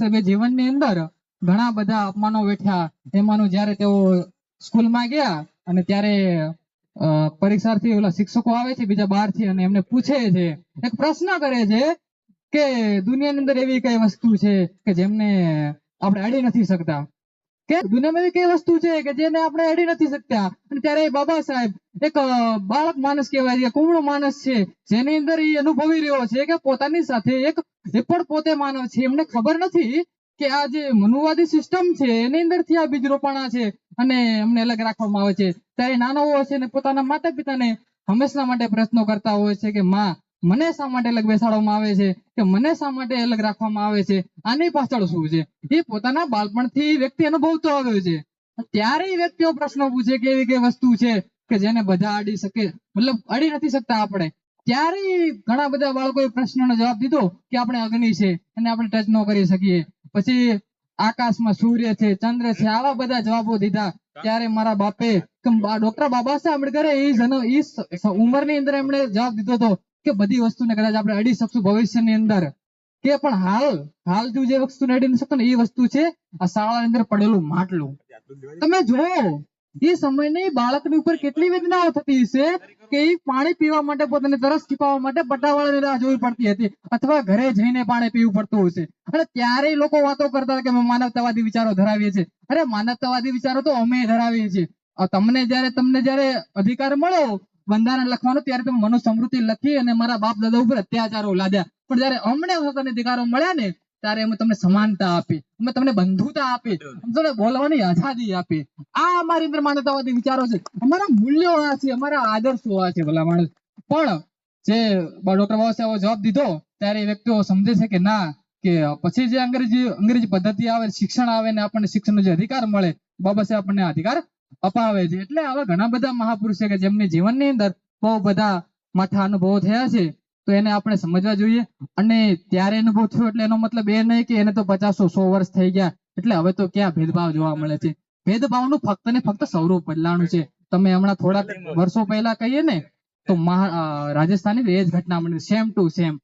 બાબાસાહેબે જીવનની અંદર ઘણા બધા અપમાનો વેઠ્યા. એમાંનું જ્યારે તેઓ સ્કૂલમાં ગયા અને ત્યારે પરીક્ષાર્થી ઓલા શિક્ષકો આવે છે બીજા બહારથી અને એમને પૂછે છે, એક પ્રશ્ન કરે છે કે દુનિયાની અંદર એવી કઈ વસ્તુ છે કે જેમને આપણે અડી નથી શકતા? કે દુનિયામાં એવી કઈ વસ્તુ છે કે જેને આપણે અડી નથી શકતા? અને ત્યારે બાબા સાહેબ એક બાળક માણસ કહેવાય છે કુમળો માણસ છે, જેની અંદર એ અનુભવી રહ્યો છે કે પોતાની સાથે એક, એ પણ પોતે માનવ છે. એમને ખબર નથી કે આ જે મનુવાદી સિસ્ટમ છે, એની અંદરથી આ બીજ છે અને એમને અલગ રાખવામાં આવે છે. ત્યારે નાનો હોય છે અને પોતાના માતા પિતાને હંમેશા માટે પ્રશ્નો કરતા હોય છે કે માં, મને શા માટે અલગ બેસાડવામાં આવે છે? કે મને શા માટે અલગ રાખવામાં આવે છે? આની પાછળ શું છે? એ પોતાના બાળપણથી વ્યક્તિ અનુભવતો આવ્યો છે. ત્યારે વ્યક્તિઓ પ્રશ્નો પૂછે કે એવી કઈ વસ્તુ છે? કે જેને બધા અડી શકે, મતલબ અડી નથી શકતા આપણે. ત્યારે ઘણા બધા બાળકોએ પ્રશ્નનો જવાબ દીધો કે આપણે અગ્નિ છે અને આપણે ટચ ન કરી શકીએ. પછી આકાશમાં સૂર્ય છે, ચંદ્ર છે, આવા બધા જવાબો દીધા. ત્યારે મારા બાપે ડોક્ટર બાબા સાહેબ આંબેડકરે એ જન- સ- ઉંમરની અંદર એમણે જવાબ દીધો હતો કે બધી વસ્તુને કદાચ આપણે અડી શકશું ભવિષ્યની અંદર. કે પણ હાલ હાલ તું જે વસ્તુને અડી શકતો ને એ વસ્તુ છે, આ શાળાની અંદર પડેલું માટલું. તમે જુઓ. એ સમયની બાળકની ઉપર કેટલી વેદનાઓ થતી હશે કે એ પાણી પીવા માટે પોતાને તરસ છીપાવવા માટે પટાવાળાની રાહ જોવી પડતી હતી અથવા ઘરે જઈને પાણી પીવું પડતું હશે. અને ત્યારે લોકો વાતો કરતા કે માનવતાવાદી વિચારો ધરાવીએ છીએ. અરે, માનવતાવાદી વિચારો તો અમે ધરાવીએ છીએ. તમને જ્યારે તમને જ્યારે અધિકાર મળ્યો બંધારણ લખવાનો, ત્યારે તમે મનુ સમૃદ્ધિ લખી અને મારા બાપ દાદા ઉપર અત્યાચારો લાદ્યા. પણ જયારે અમને હકોને અધિકારો મળ્યા ને ત્યારે અમે તમને સમાનતા આપી. અમે તમને બંધુતા આપી. તમને બોલવાની આઝાદી આપી. આ અમારી અંદર માનવતાવાદી વિચારો છે. અમારા મૂલ્યો આ છે, અમારા આદર્શો આ છે, ભલા માણસ. પણ જે ડોક્ટર બાબા સાહેબ જવાબ દીધો, ત્યારે એ વ્યક્તિઓ સમજે છે કે ના, કે પછી જે અંગ્રેજી અંગ્રેજી પદ્ધતિ આવે, શિક્ષણ આવે ને આપણને શિક્ષણનો જે અધિકાર મળે બાબા સાહેબ આપણને અધિકાર અપાવે છે. એટલે આવા ઘણા બધા મહાપુરુષ છે કે જેમની જીવનની અંદર બહુ બધા માઠા અનુભવો થયા છે. તો એને આપણે સમજવા જોઈએ. અને ત્યારે અનુભવ થયો એટલે એનો મતલબ એ નહીં કે એને તો પચાસો સો વર્ષ થઈ ગયા. એટલે હવે તો ક્યાં ભેદભાવ જોવા મળે છે? ભેદભાવનું ફક્ત ને ફક્ત સ્વરૂપ બદલાણું છે. તમે હમણાં થોડા વર્ષો પહેલા કહીએ ને, તો રાજસ્થાનની એ જ ઘટના બની. સેમ ટુ સેમ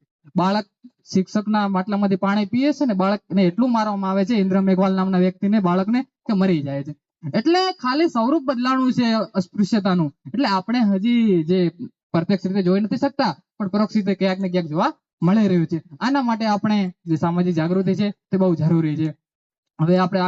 બાળક શિક્ષકના માટલામાંથી પાણી પીએ છે ને, બાળકને એટલું મારવામાં આવે છે ઇન્દ્ર મેઘવાલ નામના વ્યક્તિને, બાળકને, કે મરી જાય છે. એટલે ખાલી સ્વરૂપ બદલાણું છે અસ્પૃશ્યતાનું. એટલે આપણે હજી જે પ્રત્યક્ષ રીતે જોઈ નથી શકતા, પણ પરોક્ષ રીતે ક્યાંક ને ક્યાંક જોવા મળી રહ્યું છે. આના માટે આપણે જે સામાજિક જાગૃતિ છે તે બહુ જરૂરી છે. હવે આપણે